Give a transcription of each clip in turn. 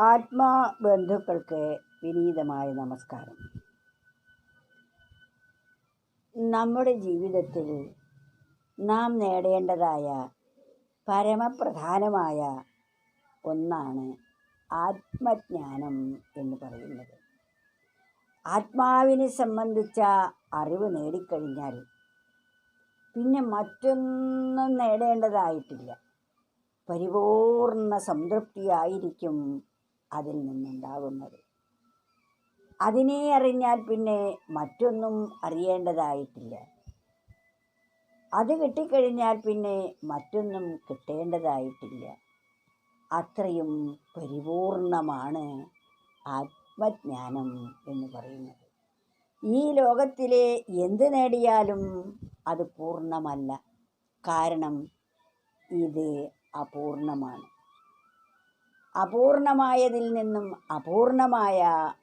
ആത്മാ ബന്ധുക്കൾക്ക് വിനീതമായ നമസ്കാരം. നമ്മുടെ ജീവിതത്തിൽ നാം നേടേണ്ടതായ പരമപ്രധാനമായ ഒന്നാണ് ആത്മജ്ഞാനം എന്ന് പറയുന്നത്. ആത്മാവിനെ സംബന്ധിച്ച അറിവ് നേടിക്കഴിഞ്ഞാൽ പിന്നെ മറ്റൊന്നും നേടേണ്ടതായിട്ടില്ല. പരിപൂർണ സംതൃപ്തിയായിരിക്കും അതിൽ നിന്നുണ്ടാകുന്നത്. അതിനെ അറിഞ്ഞാൽ പിന്നെ മറ്റൊന്നും അറിയേണ്ടതായിട്ടില്ല. അത് കിട്ടിക്കഴിഞ്ഞാൽ പിന്നെ മറ്റൊന്നും കിട്ടേണ്ടതായിട്ടില്ല. അത്രയും പരിപൂർണമാണ് ആത്മജ്ഞാനം എന്ന് പറയുന്നത്. ഈ ലോകത്തിലെ എന്ത് നേടിയാലും അത് പൂർണമല്ല. കാരണം ഇത് അപൂർണമാണ്. അപൂർണമായതിൽ നിന്നും അപൂർണമായ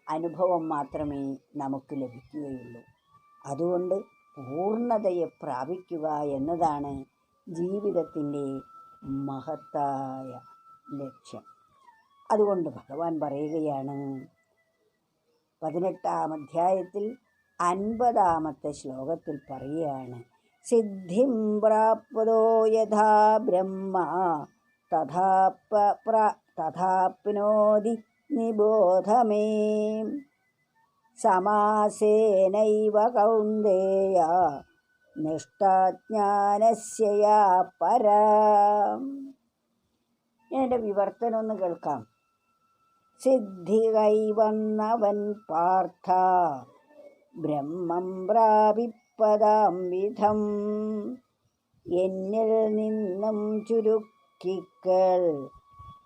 അനുഭവം മാത്രമേ നമുക്ക് ലഭിക്കുകയുള്ളൂ. അതുകൊണ്ട് പൂർണതയെ പ്രാപിക്കുക എന്നതാണ് ജീവിതത്തിന്റെ മഹത്തായ ലക്ഷ്യം. അതുകൊണ്ട് ഭഗവാൻ പറയുകയാണ് പതിനെട്ടാം അധ്യായത്തിൽ അൻപതാമത്തെ ശ്ലോകത്തിൽ പറയുകയാണ് സിദ്ധിം പ്രാപ്തോ യഥാ ബ്രഹ്മ തഥാ തഥാപ്നോതി നിബോധമേ. സമാസേനൈവ കൗന്ദേയ നിഷ്ഠാജ്ഞാനസ്യ പര. എന്റെ വിവർത്തനം ഒന്ന് കേൾക്കാം. സിദ്ധി കൈവന്നവൻ പാർത്ഥ ബ്രഹ്മം പ്രാപിപ്പതാം വിധം. എന്നിൽ നിന്നും ചുരുക്കിക്കൾ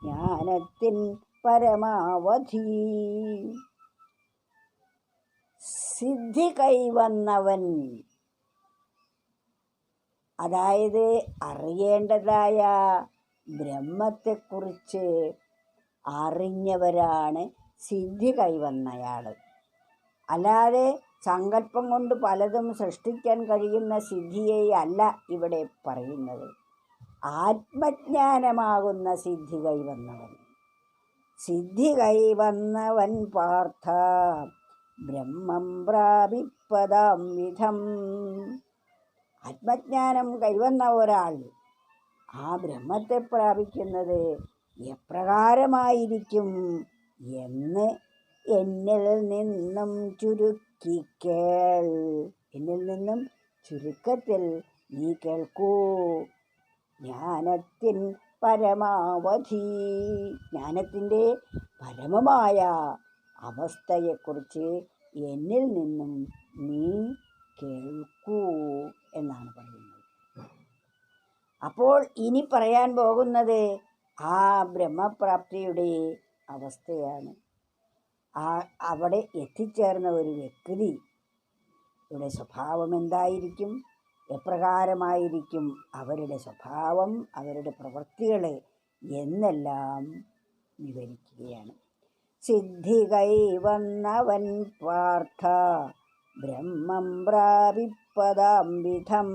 ജ്ഞാനത്തിൻ പരമാവധി. സിദ്ധി കൈവന്നവൻ. അതായത് അറിയേണ്ടതായ ബ്രഹ്മത്തെക്കുറിച്ച് അറിഞ്ഞവരാണ് സിദ്ധി കൈവന്നയാൾ അല്ലാതെ സങ്കല്പം കൊണ്ട് പലതും സൃഷ്ടിക്കാൻ കഴിയുന്ന സിദ്ധിയെ അല്ല ഇവിടെ പറയുന്നത്. ആത്മജ്ഞാനമാകുന്ന സിദ്ധി കൈവന്നവൻ. സിദ്ധി കൈവന്നവൻ പാർത്ഥ ബ്രഹ്മം പ്രാപിപ്പതാം വിധം. ആത്മജ്ഞാനം കൈവന്ന ഒരാൾ ആ ബ്രഹ്മത്തെ പ്രാപിക്കുന്നത് എപ്രകാരമായിരിക്കും എന്ന് എന്നിൽ നിന്നും ചുരുക്കിക്കേൾ. എന്നിൽ നിന്നും ചുരുക്കത്തിൽ നീ കേൾക്കൂ. ജ്ഞാനത്തിൻ പരമാവധി. ജ്ഞാനത്തിന്റെ പരമമായ അവസ്ഥയെക്കുറിച്ച് എന്നിൽ നിന്നും നീ കേൾക്കൂ എന്നാണ് പറയുന്നത്. അപ്പോൾ ഇനി പറയാൻ പോകുന്നത് ആ ബ്രഹ്മപ്രാപ്തിയുടെ അവസ്ഥയാണ്. ആ അവിടെ എത്തിച്ചേർന്ന ഒരു വ്യക്തി ഇവിടെ സ്വഭാവം എന്തായിരിക്കും? എപ്രകാരമായിരിക്കും അവരുടെ സ്വഭാവം അവരുടെ പ്രവൃത്തികൾ എന്നെല്ലാം വിവരിക്കുകയാണ്. സിദ്ധി കൈവന്നവൻ പാർത്ഥ ബ്രഹ്മം പ്രാപിപ്പതാം വിധം.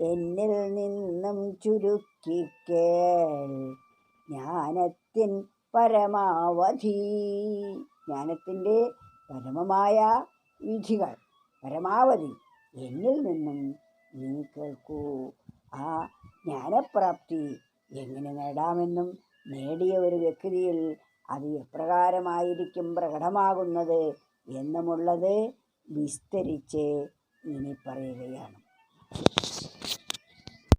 എന്നിൽ നിന്നും ചുരുക്കിക്കേൾ ജ്ഞാനത്തിൻ പരമാവധി. ജ്ഞാനത്തിന്റെ പരമമായ വിധികൾ പരമാവധി. എന്നിൽ നിന്നും നീ കേൾക്കൂ ആ ജ്ഞാനപ്രാപ്തി എങ്ങനെ നേടാമെന്നും നേടിയ ഒരു വ്യക്തിയിൽ അത് എപ്രകാരമായിരിക്കും പ്രകടമാകുന്നത് എന്നുമുള്ളത് വിസ്തരിച്ച് ഇനി പറയുകയാണ്